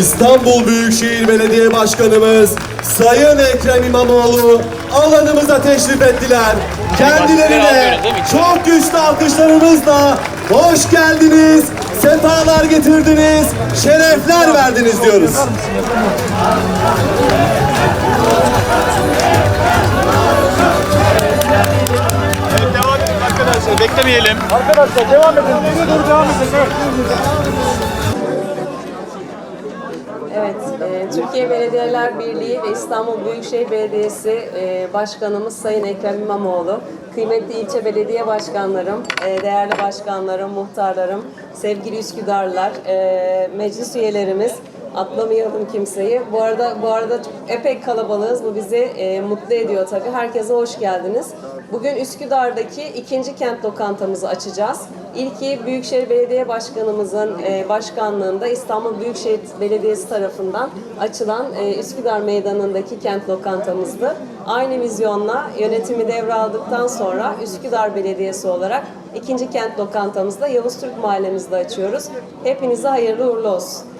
İstanbul Büyükşehir Belediye Başkanımız Sayın Ekrem İmamoğlu alanımıza teşrif ettiler. Kendilerine çok güçlü alkışlarımızla hoş geldiniz, sefalar getirdiniz, şerefler verdiniz diyoruz. Evet devam edin arkadaşlar beklemeyelim. Arkadaşlar devam edin. Doğru devam edin? Evet, e, Türkiye Belediyeler Birliği ve İstanbul Büyükşehir Belediyesi e, Başkanımız Sayın Ekrem İmamoğlu, kıymetli ilçe belediye başkanlarım, e, değerli başkanlarım, muhtarlarım, sevgili Üsküdarlılar, e, meclis üyelerimiz, atlamayalım kimseyi. Bu arada bu arada epey kalabalığız. Bu bizi e, mutlu ediyor tabii. Herkese hoş geldiniz. Bugün Üsküdar'daki ikinci kent lokantamızı açacağız. İlki Büyükşehir Belediye Başkanımızın e, başkanlığında İstanbul Büyükşehir Belediyesi tarafından açılan e, Üsküdar Meydanı'ndaki kent lokantamızdı. Aynı vizyonla yönetimi devraldıktan sonra Üsküdar Belediyesi olarak ikinci kent lokantamızda Yavuz Türk Mahallemizde açıyoruz. Hepinize hayırlı uğurlu olsun.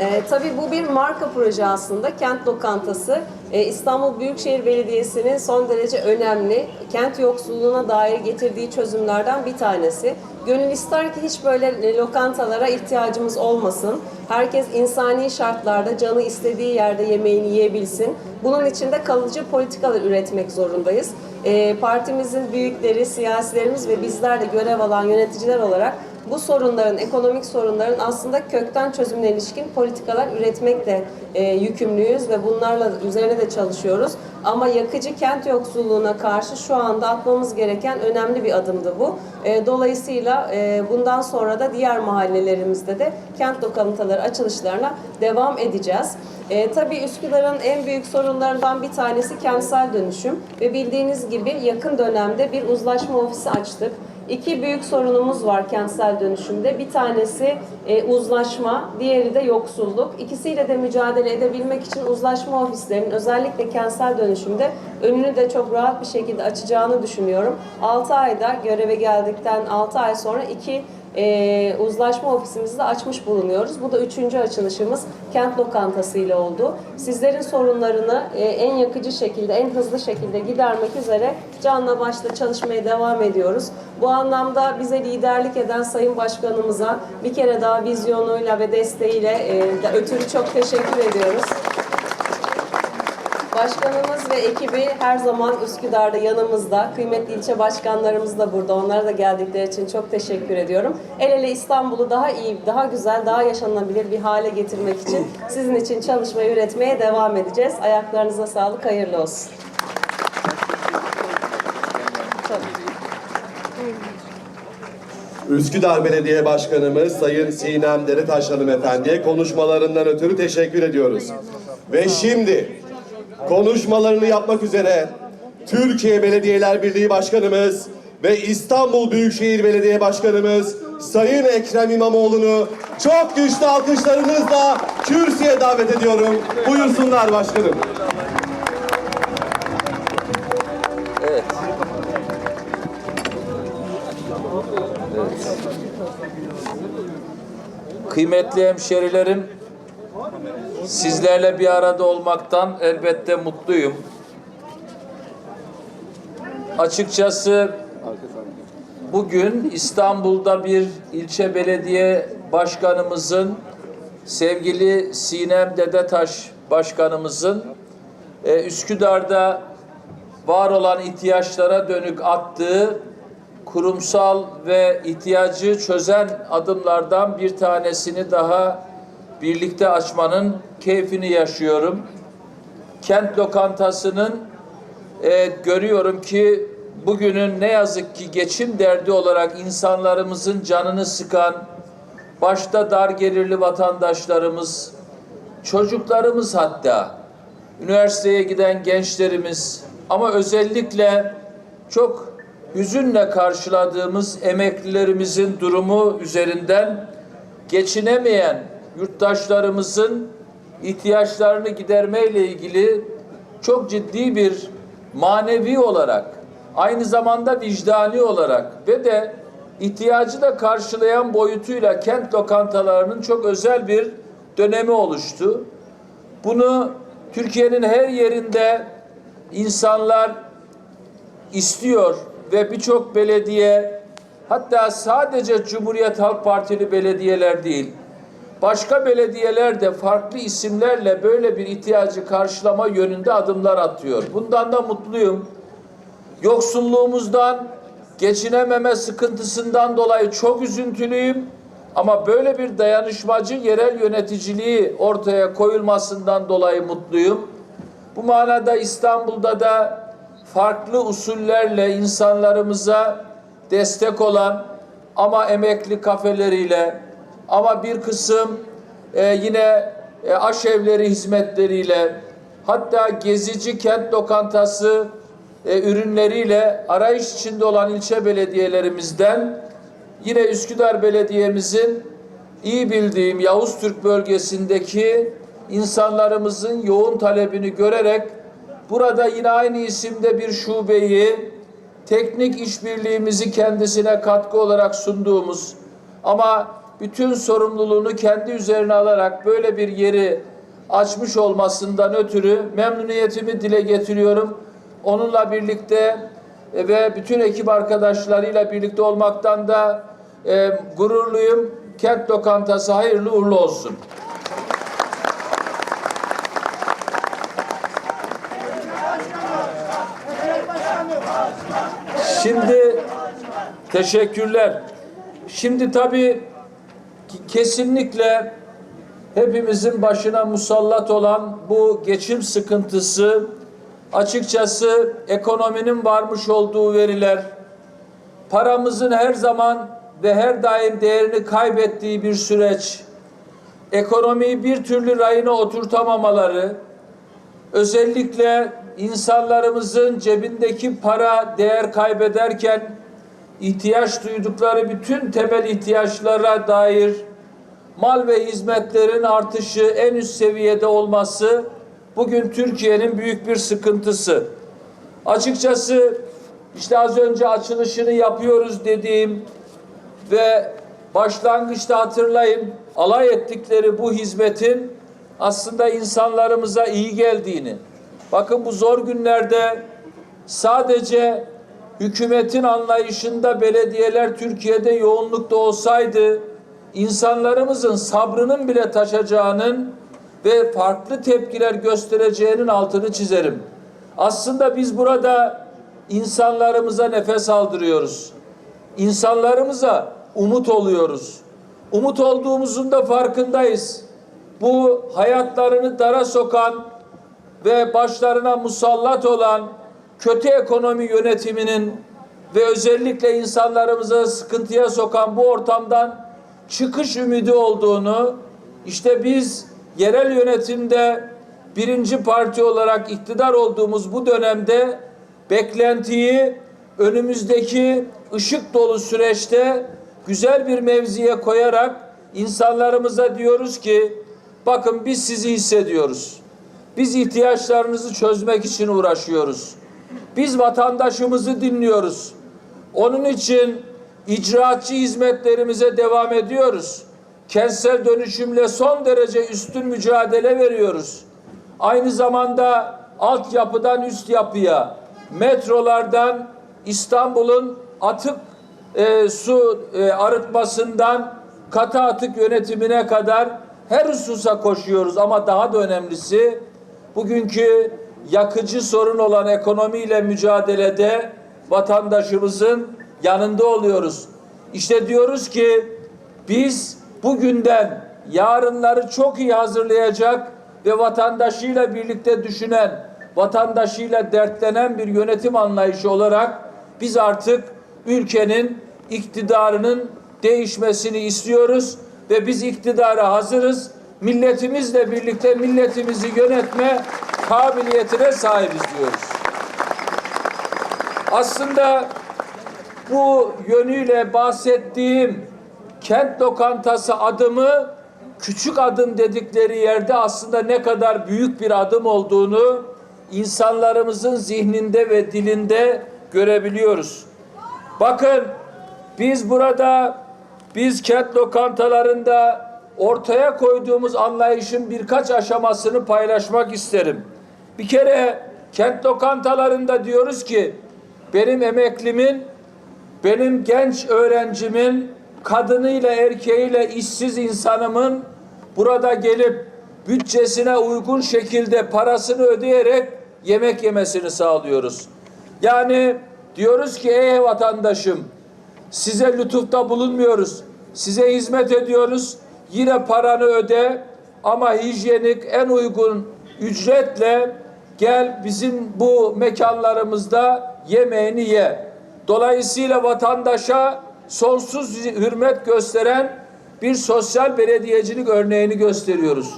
Ee, tabii bu bir marka proje aslında. Kent lokantası. Ee, İstanbul Büyükşehir Belediyesi'nin son derece önemli kent yoksulluğuna dair getirdiği çözümlerden bir tanesi. Gönül ister ki hiç böyle e, lokantalara ihtiyacımız olmasın. Herkes insani şartlarda canı istediği yerde yemeğini yiyebilsin. Bunun için de kalıcı politikalar üretmek zorundayız. Ee, partimizin büyükleri, siyasilerimiz ve bizler de görev alan yöneticiler olarak bu sorunların, ekonomik sorunların aslında kökten çözümüne ilişkin politikalar üretmekle e, yükümlüyüz ve bunlarla üzerine de çalışıyoruz. Ama yakıcı kent yoksulluğuna karşı şu anda atmamız gereken önemli bir adımdı bu. E, dolayısıyla e, bundan sonra da diğer mahallelerimizde de kent lokantaları açılışlarına devam edeceğiz. E, tabii Üsküdar'ın en büyük sorunlarından bir tanesi kentsel dönüşüm ve bildiğiniz gibi yakın dönemde bir uzlaşma ofisi açtık. İki büyük sorunumuz var kentsel dönüşümde. Bir tanesi e, uzlaşma, diğeri de yoksulluk. İkisiyle de mücadele edebilmek için uzlaşma ofislerinin özellikle kentsel dönüşümde önünü de çok rahat bir şekilde açacağını düşünüyorum. 6 ayda göreve geldikten 6 ay sonra iki e, uzlaşma ofisimizi de açmış bulunuyoruz. Bu da üçüncü açılışımız kent lokantası ile oldu. Sizlerin sorunlarını e, en yakıcı şekilde, en hızlı şekilde gidermek üzere canla başla çalışmaya devam ediyoruz. Bu anlamda bize liderlik eden Sayın Başkanımıza bir kere daha vizyonuyla ve desteğiyle e, de ötürü çok teşekkür ediyoruz. Başkanımız ve ekibi her zaman Üsküdar'da yanımızda. Kıymetli ilçe başkanlarımız da burada. Onlara da geldikleri için çok teşekkür ediyorum. El ele İstanbul'u daha iyi, daha güzel, daha yaşanabilir bir hale getirmek için sizin için çalışmaya, üretmeye devam edeceğiz. Ayaklarınıza sağlık, hayırlı olsun. Üsküdar Belediye Başkanımız Sayın Sinem Deretaş Hanımefendi'ye konuşmalarından ötürü teşekkür ediyoruz. Ve şimdi konuşmalarını yapmak üzere Türkiye Belediyeler Birliği Başkanımız ve İstanbul Büyükşehir Belediye Başkanımız Sayın Ekrem İmamoğlu'nu çok güçlü alkışlarınızla kürsüye davet ediyorum. Buyursunlar başkanım. Kıymetli hemşerilerim, sizlerle bir arada olmaktan elbette mutluyum. Açıkçası bugün İstanbul'da bir ilçe belediye başkanımızın, sevgili Sinem Dedetaş başkanımızın e, Üsküdar'da var olan ihtiyaçlara dönük attığı kurumsal ve ihtiyacı çözen adımlardan bir tanesini daha birlikte açmanın keyfini yaşıyorum. Kent lokantasının e, görüyorum ki bugünün ne yazık ki geçim derdi olarak insanlarımızın canını sıkan, başta dar gelirli vatandaşlarımız, çocuklarımız hatta, üniversiteye giden gençlerimiz ama özellikle çok hüzünle karşıladığımız emeklilerimizin durumu üzerinden geçinemeyen yurttaşlarımızın ihtiyaçlarını gidermeyle ilgili çok ciddi bir manevi olarak aynı zamanda vicdani olarak ve de ihtiyacı da karşılayan boyutuyla kent lokantalarının çok özel bir dönemi oluştu. Bunu Türkiye'nin her yerinde insanlar istiyor ve birçok belediye hatta sadece Cumhuriyet Halk Partili belediyeler değil başka belediyeler de farklı isimlerle böyle bir ihtiyacı karşılama yönünde adımlar atıyor. Bundan da mutluyum. Yoksulluğumuzdan, geçinememe sıkıntısından dolayı çok üzüntülüyüm. Ama böyle bir dayanışmacı yerel yöneticiliği ortaya koyulmasından dolayı mutluyum. Bu manada İstanbul'da da farklı usullerle insanlarımıza destek olan ama emekli kafeleriyle ama bir kısım e, yine e, aşevleri hizmetleriyle hatta gezici kent lokantası e, ürünleriyle arayış içinde olan ilçe belediyelerimizden yine Üsküdar Belediye'mizin iyi bildiğim Yavuz Türk bölgesindeki insanlarımızın yoğun talebini görerek burada yine aynı isimde bir şubeyi teknik işbirliğimizi kendisine katkı olarak sunduğumuz ama bütün sorumluluğunu kendi üzerine alarak böyle bir yeri açmış olmasından ötürü memnuniyetimi dile getiriyorum. Onunla birlikte e, ve bütün ekip arkadaşlarıyla birlikte olmaktan da e, gururluyum. Kent lokantası hayırlı uğurlu olsun. Şimdi teşekkürler. Şimdi tabii kesinlikle hepimizin başına musallat olan bu geçim sıkıntısı açıkçası ekonominin varmış olduğu veriler paramızın her zaman ve her daim değerini kaybettiği bir süreç ekonomiyi bir türlü rayına oturtamamaları özellikle insanlarımızın cebindeki para değer kaybederken ihtiyaç duydukları bütün temel ihtiyaçlara dair mal ve hizmetlerin artışı en üst seviyede olması bugün Türkiye'nin büyük bir sıkıntısı. Açıkçası işte az önce açılışını yapıyoruz dediğim ve başlangıçta hatırlayın alay ettikleri bu hizmetin aslında insanlarımıza iyi geldiğini. Bakın bu zor günlerde sadece hükümetin anlayışında belediyeler Türkiye'de yoğunlukta olsaydı insanlarımızın sabrının bile taşacağının ve farklı tepkiler göstereceğinin altını çizerim. Aslında biz burada insanlarımıza nefes aldırıyoruz. İnsanlarımıza umut oluyoruz. Umut olduğumuzun da farkındayız. Bu hayatlarını dara sokan ve başlarına musallat olan kötü ekonomi yönetiminin ve özellikle insanlarımızı sıkıntıya sokan bu ortamdan çıkış ümidi olduğunu işte biz yerel yönetimde birinci parti olarak iktidar olduğumuz bu dönemde beklentiyi önümüzdeki ışık dolu süreçte güzel bir mevziye koyarak insanlarımıza diyoruz ki bakın biz sizi hissediyoruz. Biz ihtiyaçlarınızı çözmek için uğraşıyoruz. Biz vatandaşımızı dinliyoruz. Onun için icraatçı hizmetlerimize devam ediyoruz. Kentsel dönüşümle son derece üstün mücadele veriyoruz. Aynı zamanda altyapıdan üst yapıya, metrolardan İstanbul'un atık e, su e, arıtmasından katı atık yönetimine kadar her hususa koşuyoruz ama daha da önemlisi bugünkü yakıcı sorun olan ekonomiyle mücadelede vatandaşımızın yanında oluyoruz. İşte diyoruz ki biz bugünden yarınları çok iyi hazırlayacak ve vatandaşıyla birlikte düşünen, vatandaşıyla dertlenen bir yönetim anlayışı olarak biz artık ülkenin iktidarının değişmesini istiyoruz ve biz iktidara hazırız. Milletimizle birlikte milletimizi yönetme kabiliyetine sahibiz diyoruz. Aslında bu yönüyle bahsettiğim kent lokantası adımı küçük adım dedikleri yerde aslında ne kadar büyük bir adım olduğunu insanlarımızın zihninde ve dilinde görebiliyoruz. Bakın Biz burada biz kent lokantalarında ortaya koyduğumuz anlayışın birkaç aşamasını paylaşmak isterim. Bir kere kent lokantalarında diyoruz ki benim emeklimin, benim genç öğrencimin, kadınıyla erkeğiyle işsiz insanımın burada gelip bütçesine uygun şekilde parasını ödeyerek yemek yemesini sağlıyoruz. Yani diyoruz ki ey vatandaşım size lütufta bulunmuyoruz. Size hizmet ediyoruz. Yine paranı öde ama hijyenik en uygun ücretle gel bizim bu mekanlarımızda yemeğini ye. Dolayısıyla vatandaşa sonsuz hürmet gösteren bir sosyal belediyecilik örneğini gösteriyoruz.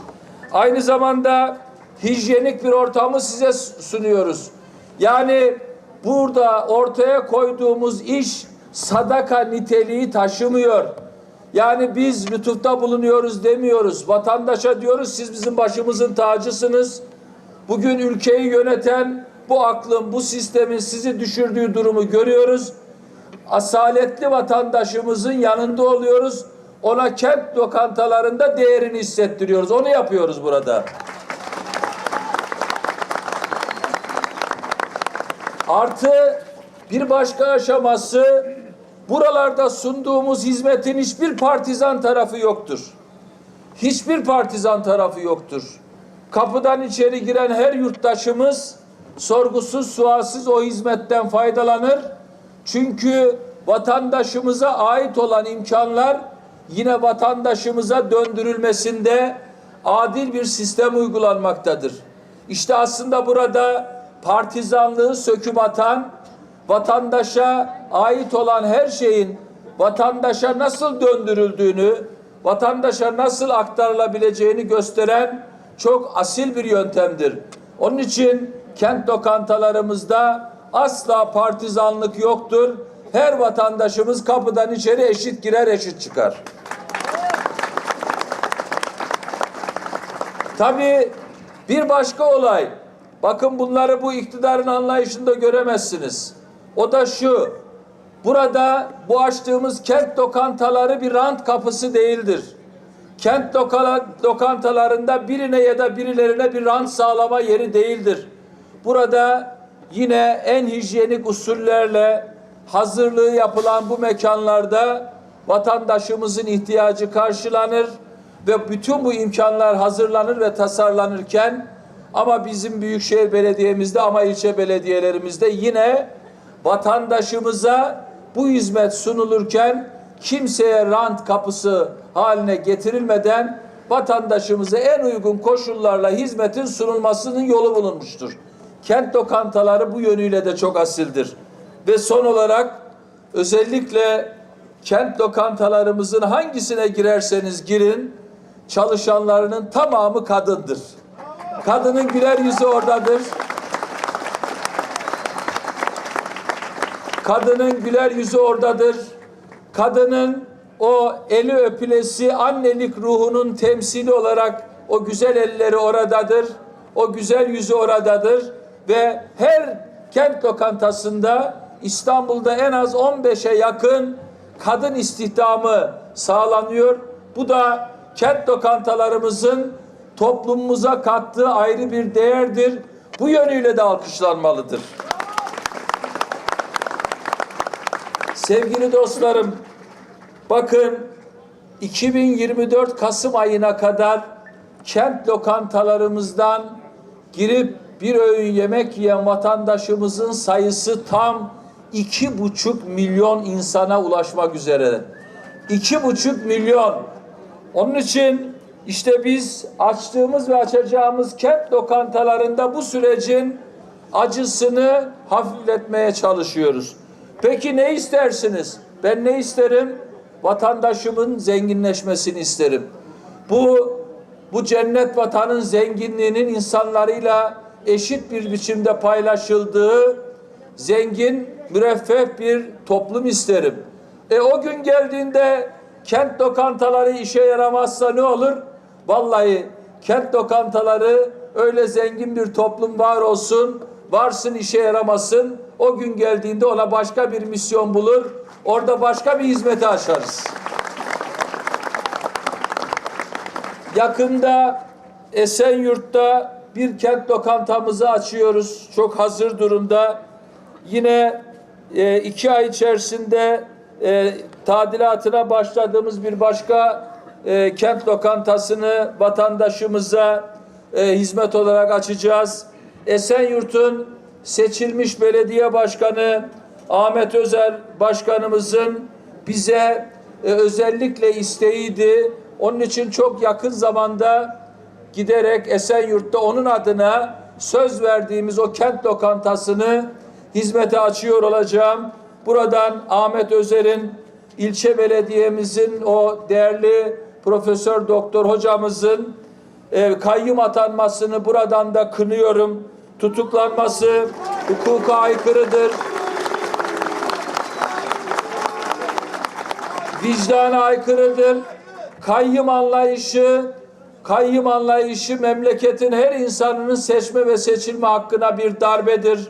Aynı zamanda hijyenik bir ortamı size sunuyoruz. Yani burada ortaya koyduğumuz iş sadaka niteliği taşımıyor. Yani biz lütufta bulunuyoruz demiyoruz. Vatandaşa diyoruz siz bizim başımızın tacısınız. Bugün ülkeyi yöneten bu aklın, bu sistemin sizi düşürdüğü durumu görüyoruz. Asaletli vatandaşımızın yanında oluyoruz. Ona kent lokantalarında değerini hissettiriyoruz. Onu yapıyoruz burada. Artı bir başka aşaması buralarda sunduğumuz hizmetin hiçbir partizan tarafı yoktur. Hiçbir partizan tarafı yoktur. Kapıdan içeri giren her yurttaşımız sorgusuz sualsiz o hizmetten faydalanır. Çünkü vatandaşımıza ait olan imkanlar yine vatandaşımıza döndürülmesinde adil bir sistem uygulanmaktadır. İşte aslında burada partizanlığı söküp atan, vatandaşa ait olan her şeyin vatandaşa nasıl döndürüldüğünü, vatandaşa nasıl aktarılabileceğini gösteren çok asil bir yöntemdir. Onun için kent lokantalarımızda asla partizanlık yoktur. Her vatandaşımız kapıdan içeri eşit girer, eşit çıkar. Tabii bir başka olay. Bakın bunları bu iktidarın anlayışında göremezsiniz. O da şu. Burada bu açtığımız kent lokantaları bir rant kapısı değildir. Kent lokala, lokantalarında birine ya da birilerine bir rant sağlama yeri değildir. Burada yine en hijyenik usullerle hazırlığı yapılan bu mekanlarda vatandaşımızın ihtiyacı karşılanır ve bütün bu imkanlar hazırlanır ve tasarlanırken ama bizim büyükşehir belediyemizde ama ilçe belediyelerimizde yine vatandaşımıza bu hizmet sunulurken kimseye rant kapısı haline getirilmeden vatandaşımıza en uygun koşullarla hizmetin sunulmasının yolu bulunmuştur. Kent lokantaları bu yönüyle de çok asildir. Ve son olarak özellikle kent lokantalarımızın hangisine girerseniz girin çalışanlarının tamamı kadındır. Kadının güler yüzü oradadır. Kadının güler yüzü oradadır. Kadının o eli öpülesi annelik ruhunun temsili olarak o güzel elleri oradadır. O güzel yüzü oradadır ve her kent lokantasında İstanbul'da en az 15'e yakın kadın istihdamı sağlanıyor. Bu da kent lokantalarımızın toplumumuza kattığı ayrı bir değerdir. Bu yönüyle de alkışlanmalıdır. Sevgili dostlarım, bakın 2024 Kasım ayına kadar kent lokantalarımızdan girip bir öğün yemek yiyen vatandaşımızın sayısı tam iki buçuk milyon insana ulaşmak üzere. İki buçuk milyon. Onun için işte biz açtığımız ve açacağımız kent lokantalarında bu sürecin acısını hafifletmeye çalışıyoruz. Peki ne istersiniz? Ben ne isterim? Vatandaşımın zenginleşmesini isterim. Bu bu cennet vatanın zenginliğinin insanlarıyla eşit bir biçimde paylaşıldığı zengin, müreffeh bir toplum isterim. E o gün geldiğinde kent lokantaları işe yaramazsa ne olur? Vallahi kent lokantaları öyle zengin bir toplum var olsun, varsın işe yaramasın. O gün geldiğinde ona başka bir misyon bulur. Orada başka bir hizmeti açarız. Yakında Esenyurt'ta bir kent lokantamızı açıyoruz. Çok hazır durumda. Yine e, iki ay içerisinde e, tadilatına başladığımız bir başka e, kent lokantasını vatandaşımıza e, hizmet olarak açacağız. Esenyurt'un seçilmiş belediye başkanı Ahmet Özer başkanımızın bize e, özellikle isteğiydi. Onun için çok yakın zamanda giderek Esenyurt'ta onun adına söz verdiğimiz o kent lokantasını hizmete açıyor olacağım. Buradan Ahmet Özer'in ilçe belediyemizin o değerli profesör doktor hocamızın e, kayyum atanmasını buradan da kınıyorum. Tutuklanması hukuka aykırıdır. vicdana aykırıdır. Kayyım anlayışı, kayyım anlayışı memleketin her insanının seçme ve seçilme hakkına bir darbedir.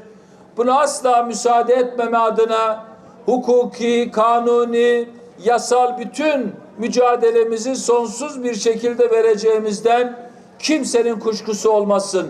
Buna asla müsaade etmeme adına hukuki, kanuni, yasal bütün mücadelemizi sonsuz bir şekilde vereceğimizden kimsenin kuşkusu olmasın.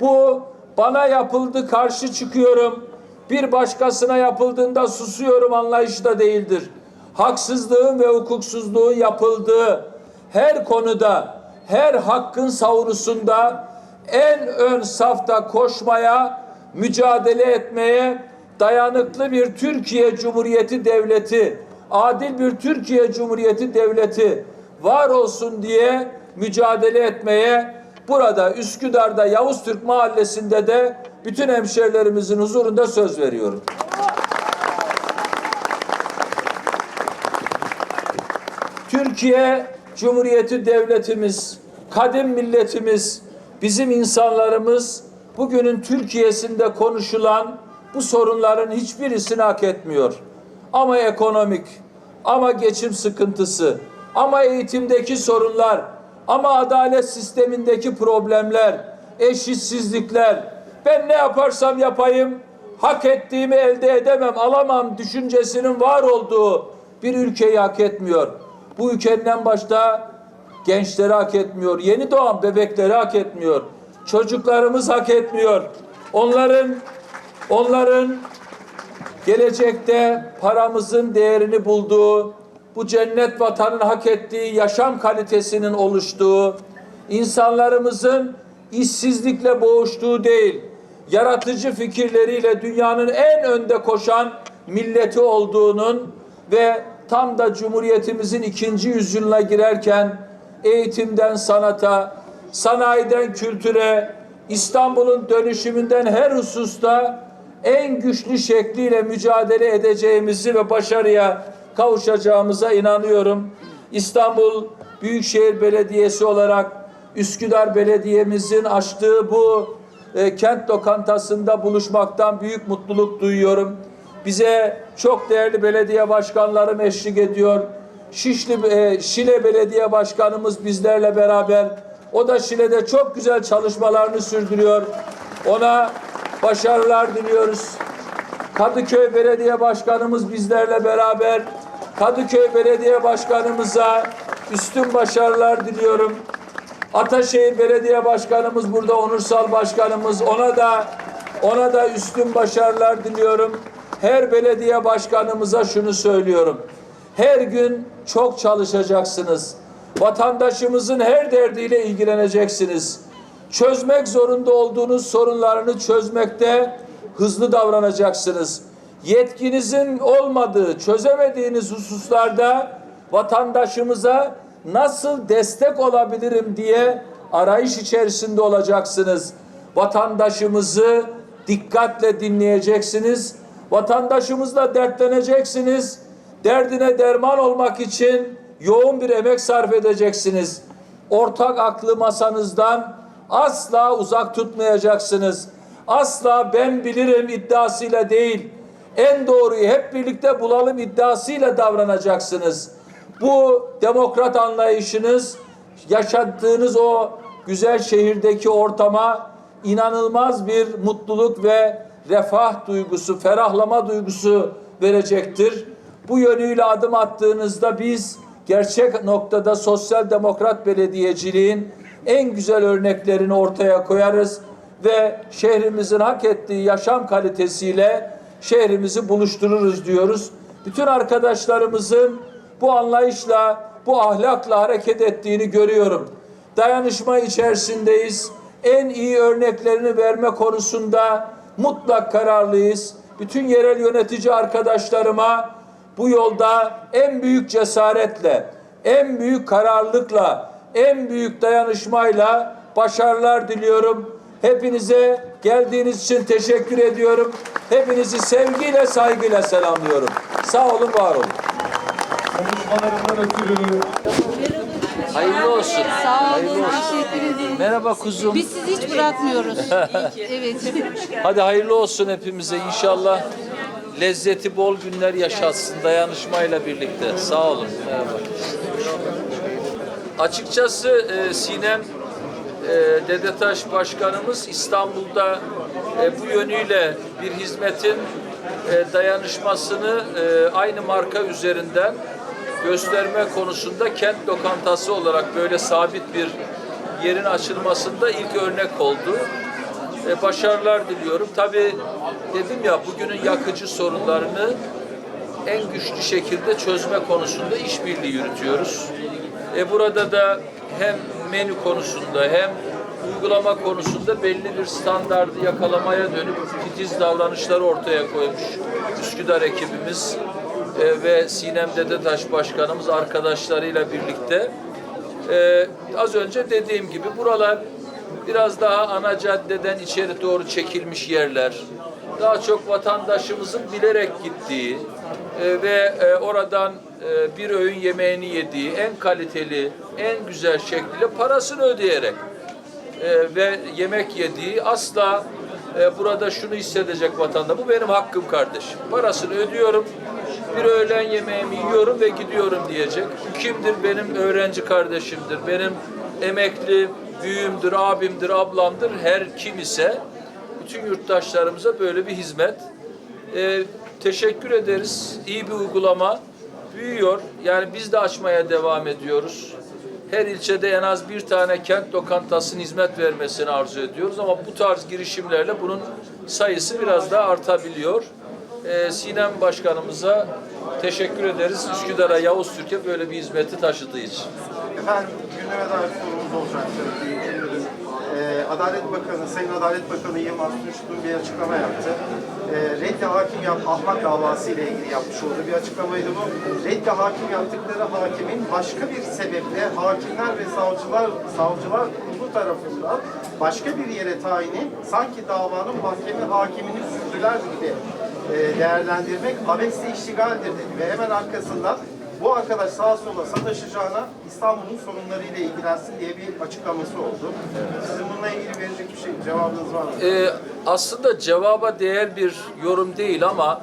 Bu bana yapıldı karşı çıkıyorum. Bir başkasına yapıldığında susuyorum anlayışı da değildir haksızlığın ve hukuksuzluğun yapıldığı her konuda, her hakkın savunusunda en ön safta koşmaya, mücadele etmeye dayanıklı bir Türkiye Cumhuriyeti Devleti, adil bir Türkiye Cumhuriyeti Devleti var olsun diye mücadele etmeye burada Üsküdar'da Yavuz Türk Mahallesi'nde de bütün hemşerilerimizin huzurunda söz veriyorum. Türkiye Cumhuriyeti devletimiz, kadim milletimiz, bizim insanlarımız bugünün Türkiye'sinde konuşulan bu sorunların hiçbirisini hak etmiyor. Ama ekonomik, ama geçim sıkıntısı, ama eğitimdeki sorunlar, ama adalet sistemindeki problemler, eşitsizlikler, ben ne yaparsam yapayım hak ettiğimi elde edemem, alamam düşüncesinin var olduğu bir ülkeyi hak etmiyor. Bu ülkenin en başta gençleri hak etmiyor. Yeni doğan bebekleri hak etmiyor. Çocuklarımız hak etmiyor. Onların onların gelecekte paramızın değerini bulduğu, bu cennet vatanın hak ettiği yaşam kalitesinin oluştuğu, insanlarımızın işsizlikle boğuştuğu değil, yaratıcı fikirleriyle dünyanın en önde koşan milleti olduğunun ve tam da Cumhuriyetimizin ikinci yüzyılına girerken eğitimden sanata, sanayiden kültüre, İstanbul'un dönüşümünden her hususta en güçlü şekliyle mücadele edeceğimizi ve başarıya kavuşacağımıza inanıyorum. İstanbul Büyükşehir Belediyesi olarak Üsküdar Belediye'mizin açtığı bu e, kent lokantasında buluşmaktan büyük mutluluk duyuyorum. Bize çok değerli belediye başkanlarım eşlik ediyor. Şişli e, Şile Belediye Başkanımız bizlerle beraber. O da Şile'de çok güzel çalışmalarını sürdürüyor. Ona başarılar diliyoruz. Kadıköy Belediye Başkanımız bizlerle beraber. Kadıköy Belediye Başkanımıza üstün başarılar diliyorum. Ataşehir Belediye Başkanımız burada onursal başkanımız. Ona da ona da üstün başarılar diliyorum. Her belediye başkanımıza şunu söylüyorum. Her gün çok çalışacaksınız. Vatandaşımızın her derdiyle ilgileneceksiniz. Çözmek zorunda olduğunuz sorunlarını çözmekte hızlı davranacaksınız. Yetkinizin olmadığı, çözemediğiniz hususlarda vatandaşımıza nasıl destek olabilirim diye arayış içerisinde olacaksınız. Vatandaşımızı dikkatle dinleyeceksiniz. Vatandaşımızla dertleneceksiniz. Derdine derman olmak için yoğun bir emek sarf edeceksiniz. Ortak aklı masanızdan asla uzak tutmayacaksınız. Asla ben bilirim iddiasıyla değil, en doğruyu hep birlikte bulalım iddiasıyla davranacaksınız. Bu demokrat anlayışınız, yaşadığınız o güzel şehirdeki ortama inanılmaz bir mutluluk ve refah duygusu, ferahlama duygusu verecektir. Bu yönüyle adım attığınızda biz gerçek noktada sosyal demokrat belediyeciliğin en güzel örneklerini ortaya koyarız ve şehrimizin hak ettiği yaşam kalitesiyle şehrimizi buluştururuz diyoruz. Bütün arkadaşlarımızın bu anlayışla, bu ahlakla hareket ettiğini görüyorum. Dayanışma içerisindeyiz. En iyi örneklerini verme konusunda mutlak kararlıyız. Bütün yerel yönetici arkadaşlarıma bu yolda en büyük cesaretle, en büyük kararlılıkla, en büyük dayanışmayla başarılar diliyorum. Hepinize geldiğiniz için teşekkür ediyorum. Hepinizi sevgiyle, saygıyla selamlıyorum. Sağ olun, var olun. Konuşmalarından ötürü Hayırlı olsun. Sağ olun, teşekkür ederim. Merhaba kuzum. Biz sizi hiç bırakmıyoruz. evet. Hadi hayırlı olsun hepimize inşallah. Lezzeti bol günler yaşatsın dayanışmayla birlikte. Sağ olun. Merhaba. Açıkçası e, Sinem e, Dedetaş Başkanımız İstanbul'da e, bu yönüyle bir hizmetin e, dayanışmasını e, aynı marka üzerinden gösterme konusunda kent lokantası olarak böyle sabit bir yerin açılmasında ilk örnek oldu. E, başarılar diliyorum. Tabii dedim ya bugünün yakıcı sorunlarını en güçlü şekilde çözme konusunda işbirliği yürütüyoruz. E, burada da hem menü konusunda hem uygulama konusunda belli bir standardı yakalamaya dönük titiz davranışları ortaya koymuş Üsküdar ekibimiz e, ve Sinem Dedetaş Başkanımız arkadaşlarıyla birlikte. E, az önce dediğim gibi buralar biraz daha ana caddeden içeri doğru çekilmiş yerler. Daha çok vatandaşımızın bilerek gittiği e, ve e, oradan e, bir öğün yemeğini yediği en kaliteli, en güzel şekliyle parasını ödeyerek ve yemek yediği asla burada şunu hissedecek vatandaş. Bu benim hakkım kardeşim. Parasını ödüyorum. Bir öğlen yemeğimi yiyorum ve gidiyorum diyecek. Kimdir? Benim öğrenci kardeşimdir. Benim emekli büyüğümdür, abimdir, ablamdır. Her kim ise bütün yurttaşlarımıza böyle bir hizmet. Teşekkür ederiz. İyi bir uygulama. Büyüyor. Yani biz de açmaya devam ediyoruz. Her ilçede en az bir tane kent lokantasının hizmet vermesini arzu ediyoruz ama bu tarz girişimlerle bunun sayısı biraz daha artabiliyor. Ee, Sinem Başkanımıza teşekkür ederiz. Üsküdar'a Yavuz Türkiye böyle bir hizmeti taşıdığı için. Efendim gündeme dair sorumuz olacaktır. Ee, Adalet Bakanı, Sayın Adalet Bakanı Yılmaz Tunç bir açıklama yaptı. Ee, reddi hakim yap, ahmak davası ile ilgili yapmış olduğu bir açıklamaydı bu. Reddi hakim yaptıkları hakimin başka bir sebeple hakimler ve savcılar savcılar kurulu tarafından başka bir yere tayini sanki davanın mahkeme hakimini sürdüler gibi e, değerlendirmek abesle iştigaldir dedi ve hemen arkasından bu arkadaş sağa sola sataşacağına İstanbul'un sorunlarıyla ilgilensin diye bir açıklaması oldu. Sizin bununla ilgili verecek bir şey, cevabınız var mı? Ee, aslında cevaba değer bir yorum değil ama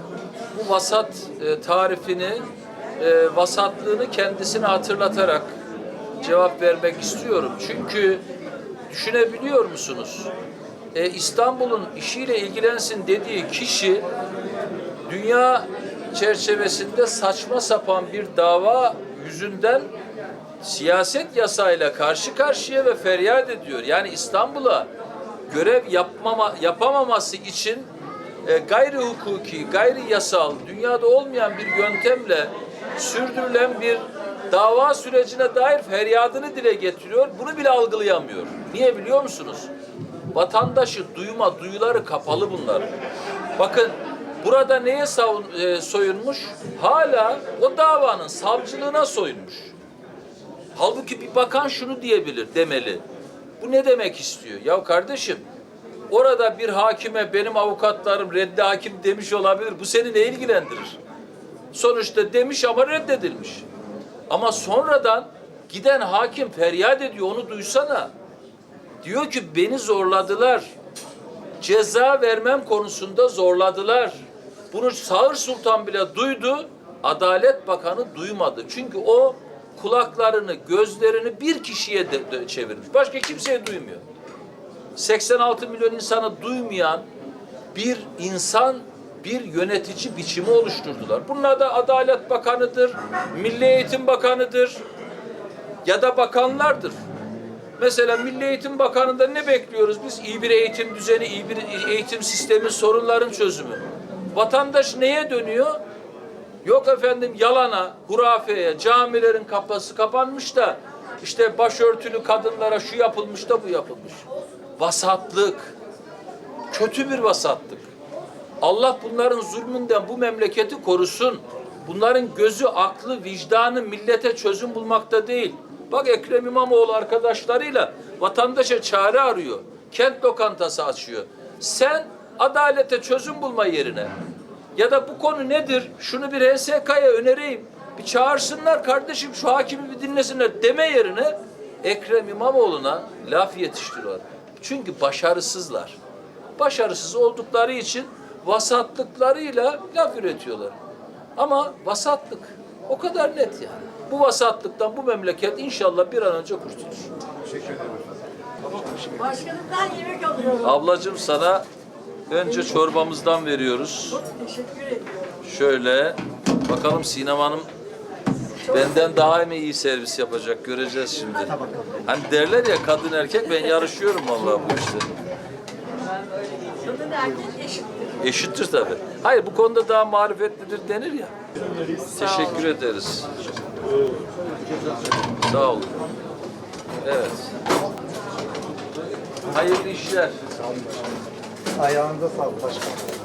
bu vasat e, tarifini, e, vasatlığını kendisine hatırlatarak cevap vermek istiyorum. Çünkü düşünebiliyor musunuz? E, İstanbul'un işiyle ilgilensin dediği kişi dünya çerçevesinde saçma sapan bir dava yüzünden siyaset yasayla karşı karşıya ve feryat ediyor. Yani İstanbul'a görev yapmama, yapamaması için e, gayri hukuki, gayri yasal, dünyada olmayan bir yöntemle sürdürülen bir dava sürecine dair feryadını dile getiriyor. Bunu bile algılayamıyor. Niye biliyor musunuz? Vatandaşı duyma, duyuları kapalı bunlar. Bakın burada neye savun, e, soyunmuş? Hala o davanın savcılığına soyunmuş. Halbuki bir bakan şunu diyebilir, demeli. Bu ne demek istiyor? Ya kardeşim, orada bir hakime benim avukatlarım reddi hakim demiş olabilir. Bu seni ne ilgilendirir? Sonuçta demiş ama reddedilmiş. Ama sonradan giden hakim feryat ediyor, onu duysana. Diyor ki beni zorladılar. Ceza vermem konusunda zorladılar. Bunu Sağır Sultan bile duydu. Adalet Bakanı duymadı. Çünkü o kulaklarını, gözlerini bir kişiye de, de çevirmiş. Başka kimseye duymuyor. 86 milyon insanı duymayan bir insan bir yönetici biçimi oluşturdular. Bunlar da Adalet Bakanı'dır, Milli Eğitim Bakanı'dır ya da bakanlardır. Mesela Milli Eğitim Bakanı'nda ne bekliyoruz biz? İyi bir eğitim düzeni, iyi bir eğitim sistemi, sorunların çözümü. Vatandaş neye dönüyor? Yok efendim yalana, hurafeye, camilerin kapısı kapanmış da işte başörtülü kadınlara şu yapılmış da bu yapılmış. Vasatlık. Kötü bir vasatlık. Allah bunların zulmünden bu memleketi korusun. Bunların gözü, aklı, vicdanı millete çözüm bulmakta değil. Bak Ekrem İmamoğlu arkadaşlarıyla vatandaşa çare arıyor. Kent lokantası açıyor. Sen adalete çözüm bulma yerine ya da bu konu nedir? Şunu bir HSK'ya önereyim. Bir çağırsınlar kardeşim şu hakimi bir dinlesinler deme yerine Ekrem İmamoğlu'na laf yetiştiriyorlar. Çünkü başarısızlar. Başarısız oldukları için vasatlıklarıyla laf üretiyorlar. Ama vasatlık o kadar net yani. Bu vasatlıktan bu memleket inşallah bir an önce kurtulur. Başkanımdan yemek alıyorum. Ablacığım sana önce çorbamızdan veriyoruz. Çok teşekkür ediyorum. Şöyle bakalım Sinem Hanım benden daha mı iyi servis yapacak göreceğiz şimdi. Hani derler ya kadın erkek ben yarışıyorum vallahi bu işte. Kadın erkek eşittir. Eşittir tabii. Hayır bu konuda daha marifetlidir denir ya. Teşekkür ederiz. Sağ olun. Evet. Hayırlı işler. Ayağınıza sağlık başkanım.